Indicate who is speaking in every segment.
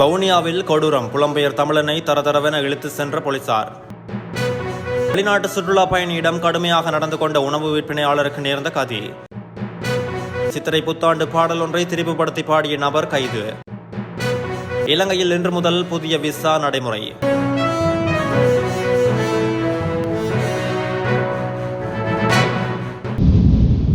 Speaker 1: வவுனியாவில் கொடூரம். புலம்பெயர் தமிழனை தரதரவென இழுத்து சென்ற போலீசார். வெளிநாட்டு சுற்றுலா பயணியிடம் கடுமையாக நடந்து கொண்ட உணவு விற்பனையாளருக்கு நேர்ந்த கதி. சித்திரை புத்தாண்டு பாடல் ஒன்றை திரிபுபடுத்தி பாடிய நபர் கைது. இலங்கையில் இன்று முதல் புதிய விசா நடைமுறை.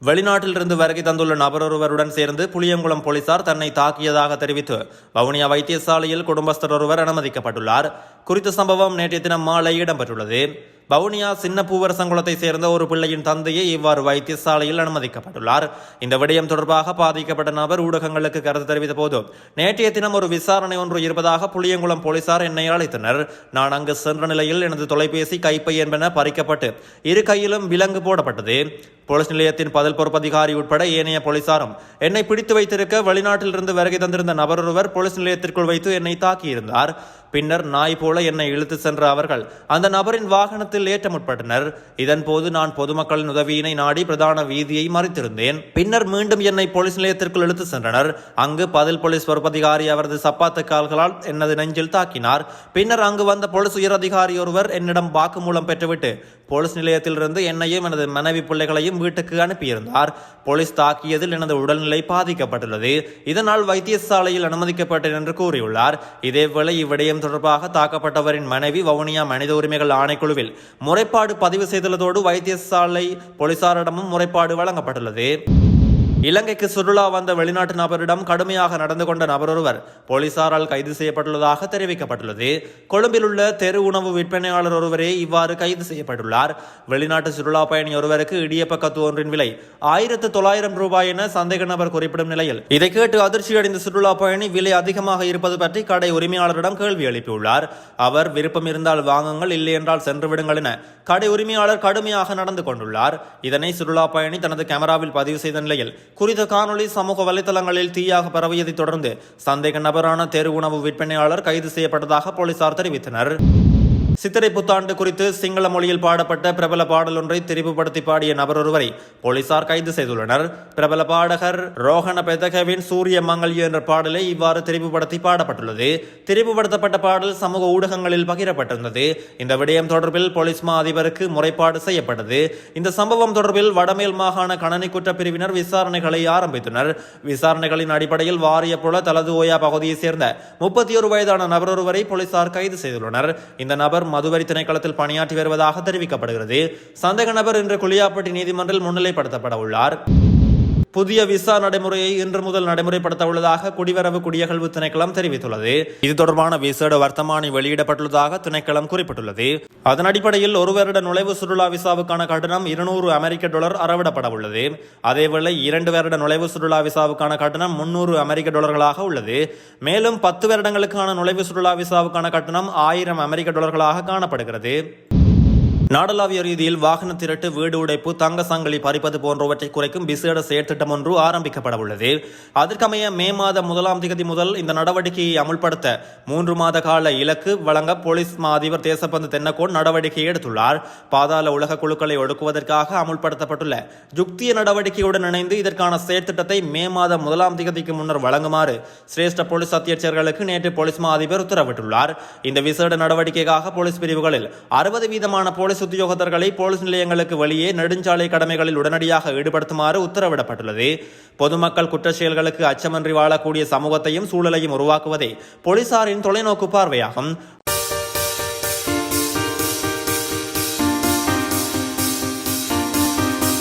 Speaker 1: வெளிநாட்டிலிருந்து வருகை தந்துள்ள நபரொருவருடன் சேர்ந்து புளியங்குளம் போலீசார் தன்னை தாக்கியதாக தெரிவித்து வவுனியா வைத்தியசாலையில் குடும்பஸ்தர் ஒருவர் அனுமதிக்கப்பட்டுள்ளார். குறித்த சம்பவம் நேற்றைய தினம் மாலை இடம்பெற்றுள்ளது. வவுனியா சின்ன பூவரசங்குளத்தை சேர்ந்த ஒரு பிள்ளையின் தந்தையை இவ்வாறு வைத்தியசாலையில் அனுமதிக்கப்பட்டுள்ளார். இந்த விடயம் தொடர்பாக பாதிக்கப்பட்ட நபர் ஊடகங்களுக்கு கருத்து தெரிவித்த போது நேற்றைய தினம் ஒரு விசாரணை ஒன்று இருப்பதாக புளியங்குளம் போலீசார் என்னை அழைத்தனர். நான் அங்கு சென்ற நிலையில் எனது தொலைபேசி கைப்பை என்பன பறிக்கப்பட்டு இரு கையிலும் விலங்கு போடப்பட்டது. போலீஸ் நிலையத்தின் பதில் பொறுப்பதிகாரி உட்பட ஏனைய போலீசாரும் என்னை பிடித்து வைத்திருக்க வெளிநாட்டிலிருந்து வருகை தந்திருந்த நபர் ஒருவர் போலீஸ் நிலையத்திற்குள் வைத்து என்னை தாக்கியிருந்தார். பின்னர் நாய் போல என்னை இழுத்து சென்ற அவர்கள் அந்த நபரின் வாகனத்தில் ஏற்ற முற்பட்டனர். இதன்போது நான் பொதுமக்களின் உதவியினை நாடி பிரதான வீதியை மறித்திருந்தேன். பின்னர் மீண்டும் என்னை போலீஸ் நிலையத்திற்குள் இழுத்து சென்றனர். அங்கு பதில் போலீஸ் பொறுப்பதிகாரி அவரது சப்பாத்து கால்களால் எனது நெஞ்சில் தாக்கினார். பின்னர் அங்கு வந்த போலீஸ் உயர் அதிகாரி ஒருவர் என்னிடம் வாக்குமூலம் பெற்றுவிட்டு போலீஸ் நிலையத்திலிருந்து என்னையும் எனது மனைவி பிள்ளைகளையும் வீட்டுக்கு அனுப்பியிருந்தார். போலீஸ் தாக்கியதில் எனது உடல்நிலை பாதிக்கப்பட்டுள்ளது. இதனால் வைத்தியசாலையில் அனுமதிக்கப்பட்டேன் என்று கூறியுள்ளார். இதேவேளை இவ்விடயம் தொடர்பாக தாக்கப்பட்டவரின் மனைவி வவுனியா மனித உரிமைகள் ஆணைக்குழுவில் முறைப்பாடு பதிவு செய்துள்ளதோடு வைத்தியசாலை போலீசாரிடமும் முறைப்பாடு வழங்கப்பட்டுள்ளது. இலங்கைக்கு சுற்றுலா வந்த வெளிநாட்டு நபரிடம் கடுமையாக நடந்து கொண்ட நபரொருவர் போலீசாரால் கைது செய்யப்பட்டுள்ளதாக தெரிவிக்கப்பட்டுள்ளது. கொழும்பில் உள்ள தெரு உணவு விற்பனையாளர் ஒருவரே இவ்வாறு கைது செய்யப்பட்டுள்ளார். வெளிநாட்டு சுற்றுலா பயணி ஒருவருக்கு இடியப்பக்கத்து ஒன்றின் விலை ஆயிரத்து தொள்ளாயிரம் ரூபாய் என சந்தேக நபர் குறிப்பிடும் நிலையில் இதை கேட்டு அதிர்ச்சியடைந்த சுற்றுலா பயணி விலை அதிகமாக இருப்பது பற்றி கடை உரிமையாளரிடம் கேள்வி எழுப்பியுள்ளார். அவர் விருப்பம் இருந்தால் வாங்குங்கள் இல்லை என்றால் சென்று விடுங்கள் என கடை உரிமையாளர் கடுமையாக நடந்து கொண்டுள்ளார். இதனை சுற்றுலா பயணி தனது கேமராவில் பதிவு செய்த நிலையில் குறித்த காணொளி சமூக வலைதளங்களில் தீயாக பரவியதைத் தொடர்ந்து சந்தேக நபரான தெரு உணவு விற்பனையாளர் கைது செய்யப்பட்டதாக போலீசார் தெரிவித்தனர். சித்திரை புத்தாண்டு குறித்து சிங்கள மொழியில் பாடப்பட்ட பிரபல பாடல் ஒன்றை திரிவுபடுத்தி பாடிய நபர் ஒருவரை போலீசார் கைது செய்துள்ளனர். பிரபல பாடகர் ரோஹண பெதகவின் சூரிய மங்கல்ய என்ற பாடலை இவ்வாறு திரிவுபடுத்தி பாடப்பட்டுள்ளது. திரிவுபடுத்தப்பட்ட பாடல் சமூக ஊடகங்களில் பகிரப்பட்டிருந்தது. இந்த விடயம் தொடர்பில் போலீஸ் மா அதிபருக்கு முறைப்பாடு செய்யப்பட்டது. இந்த சம்பவம் தொடர்பில் வடமேல் மாகாண கணனி குற்றப் பிரிவினர் விசாரணைகளை ஆரம்பித்தனர். விசாரணைகளின் அடிப்படையில் வாரியப்புல தலது ஓயா பகுதியைச் சேர்ந்த முப்பத்தி ஒரு வயதான நபர் ஒருவரை போலீசார் கைது செய்துள்ளனர். இந்த நபர் மதுவரி திணைக்களத்தில் பணியாற்றி வருவதாக தெரிவிக்கப்படுகிறது. சந்தேக நபர் இன்று குளியாப்பட்டி நீதிமன்றில் முன்னிலைப்படுத்தப்பட உள்ளார். புதிய விசா நடைமுறையை இன்று முதல் நடைமுறைப்படுத்த உள்ளதாக குடிவரவு குடியகழ்வு திணைக்களம் தெரிவித்துள்ளது. இது தொடர்பான விசேட வர்த்தமானி வெளியிடப்பட்டுள்ளதாக திணைக்களம் குறிப்பிட்டுள்ளது. அதன் அடிப்படையில் ஒரு வருட நுழைவு சுற்றுலா விசாவுக்கான கட்டணம் இருநூறு அமெரிக்க டாலர் அறவிடப்பட உள்ளது அதேவேளை இரண்டு வருட நுழைவு சுற்றுலா விசாவுக்கான கட்டணம் முன்னூறு அமெரிக்க டாலர்களாக உள்ளது. மேலும் பத்து வருடங்களுக்கான நுழைவு சுற்றுலா விசாவுக்கான கட்டணம் ஆயிரம் அமெரிக்க டாலர்களாக காணப்படுகிறது. நாடளாவிய ரீதியில் வாகன திரட்டு வீடு உடைப்பு தங்க சங்கிலி பறிப்பது போன்றவற்றை குறைக்கும் விசேட செயற்திட்டம் ஒன்று ஆரம்பிக்கப்பட உள்ளது அதற்கமைய மே மாதம் முதலாம் திகதி முதல் இந்த நடவடிக்கையை அமுல்படுத்த மூன்று மாத கால இலக்கு வழங்க போலீஸ் மா அதிபர் தேசப்பந்து தென்னக்கோன் நடவடிக்கை எடுத்துள்ளார். பாதாள உலக குழுக்களை ஒடுக்குவதற்காக அமுல்படுத்தப்பட்டுள்ள யுக்திய நடவடிக்கையுடன் இணைந்து இதற்கான செயற்திட்டத்தை மே மாதம் முதலாம் திகதிக்கு முன்னர் வழங்குமாறு சிரேஷ்ட போலீஸ் அத்தியட்சர்களுக்கு நேற்று போலீஸ் மா அதிபர் உத்தரவிட்டுள்ளார். இந்த விசேட நடவடிக்கைக்காக போலீஸ் பிரிவுகளில் அறுபது வீதமான போலீஸ் போலீஸ் உத்தியோகத்தர்களை போலீஸ் நிலையங்களுக்கு வெளியே நெடுஞ்சாலை கடமைகளில் உடனடியாக ஈடுபடுத்துமாறு உத்தரவிடப்பட்டுள்ளது. பொதுமக்கள் குற்ற செயல்களுக்கு அச்சமின்றி வாழக்கூடிய சமூகத்தையும் சூழலையும் உருவாக்குவதே போலீசாரின் தொலைநோக்கு பார்வையாகும்.